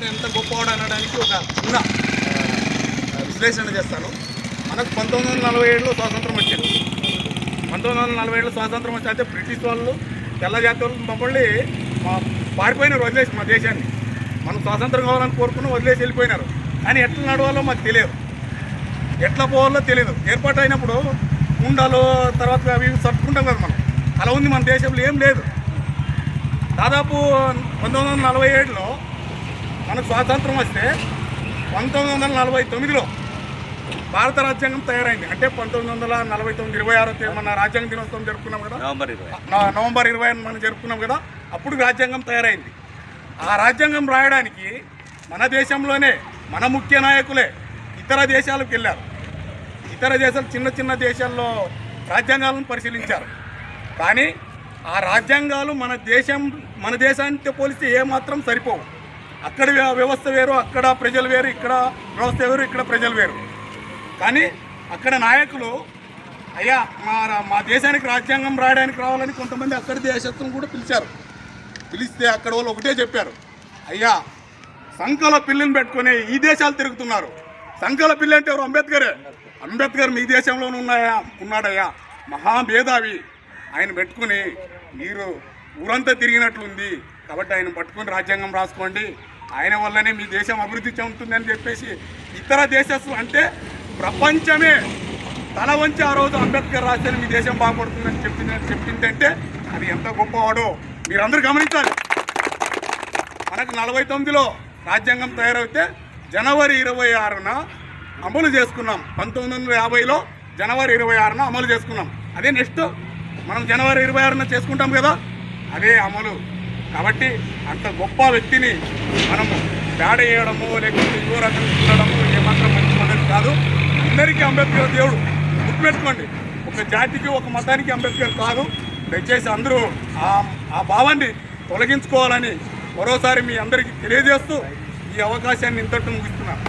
ఎంత గొప్పవాడు అనడానికి ఒక చిన్న విశ్లేషణ చేస్తాను. మనకు పంతొమ్మిది వందల నలభై ఏడులో స్వాతంత్రం వచ్చింది. పంతొమ్మిది వందల నలభై ఏడులో స్వాతంత్రం వచ్చి అయితే బ్రిటిష్ వాళ్ళు తెల్ల జాతి వాళ్ళు మమ్మల్ని పారిపోయినారు వదిలేసి మా దేశాన్ని. మనం స్వాతంత్రం కావాలని కోరుకుని వదిలేసి వెళ్ళిపోయినారు. కానీ ఎట్లా నడవాలో మాకు తెలియదు. ఎట్లా పోవాలో తెలియదు. ఏర్పాటు అయినప్పుడు కుండలు తర్వాత అవి ఇవి సర్దుకుంటాం కదా మనం. అలా ఉంది మన దేశంలో ఏం లేదు. దాదాపు పంతొమ్మిది వందల నలభై ఏడులో మనకు స్వాతంత్రం వస్తే పంతొమ్మిది వందల నలభై తొమ్మిదిలో భారత రాజ్యాంగం తయారైంది. అంటే పంతొమ్మిది వందల నలభై తొమ్మిది ఇరవై ఆరో తేదీ మన రాజ్యాంగ దినోత్సవం జరుపుకున్నాం కదా? నవంబర్ ఇరవై. నవంబర్ ఇరవై మనం జరుపుకున్నాం కదా? అప్పుడు రాజ్యాంగం తయారైంది. ఆ రాజ్యాంగం రాయడానికి మన దేశంలోనే మన ముఖ్య నాయకులే ఇతర దేశాలకు వెళ్ళారు. ఇతర దేశాలు చిన్న చిన్న దేశాల్లో రాజ్యాంగాలను పరిశీలించారు. కానీ ఆ రాజ్యాంగాలు మన దేశం మన దేశానికి పోలిస్తే ఏమాత్రం సరిపోవు. అక్కడ వ్యవస్థ వేరు అక్కడ ప్రజలు వేరు ఇక్కడ వ్యవస్థ వేరు ఇక్కడ ప్రజలు వేరు. కానీ అక్కడ నాయకులు అయ్యా మా మా దేశానికి రాజ్యాంగం రాయడానికి రావాలని కొంతమంది అక్కడి దేశత్వం కూడా పిలిచారు. పిలిస్తే అక్కడ వాళ్ళు ఒకటే చెప్పారు. అయ్యా సంకల పిల్లిని పెట్టుకొని ఈ దేశాలు తిరుగుతున్నారు. సంకల పిల్లి అంటే ఎవరు? అంబేద్కరే. అంబేద్కర్ మీ దేశంలోనే ఉన్నాయా? ఉన్నాడయ్యా. మహామేధావి. ఆయన పెట్టుకుని మీరు ఊరంతా తిరిగినట్లుంది. కాబట్టి ఆయన పట్టుకొని రాజ్యాంగం రాసుకోండి. ఆయన వల్లనే మీ దేశం అభివృద్ధి చెందుతుందని చెప్పేసి ఇతర దేశస్తులు అంటే ప్రపంచమే తల వంచి ఆ రోజు అంబేద్కర్ రాస్తే మీ దేశం బాగుపడుతుందని చెప్పింది చెప్పిందంటే అది ఎంత గొప్పవాడో మీరందరూ గమనించాలి. మనకు నలభై తొమ్మిదిలో రాజ్యాంగం తయారైతే జనవరి ఇరవై ఆరున అమలు చేసుకున్నాం. పంతొమ్మిది వందల యాభైలో జనవరి ఇరవై ఆరున అమలు చేసుకున్నాం. అదే నెక్స్ట్ మనం జనవరి ఇరవై ఆరున చేసుకుంటాం కదా అదే అమలు. కాబట్టి అంత గొప్ప వ్యక్తిని మనము పేడ చేయడము లేకపోతే ఇంకో రకం చూడడము ఏమాత్రం మంచి పద్ధతి కాదు అందరికీ అంబేద్కర్ దేవుడు. గుర్తుపెట్టుకోండి ఒక జాతికి ఒక మతానికి అంబేద్కర్ కాదు. దయచేసి అందరూ ఆ ఆ భావాన్ని తొలగించుకోవాలని మరోసారి మీ అందరికీ తెలియజేస్తూ ఈ అవకాశాన్ని ఇంతటి ముగిస్తున్నాను.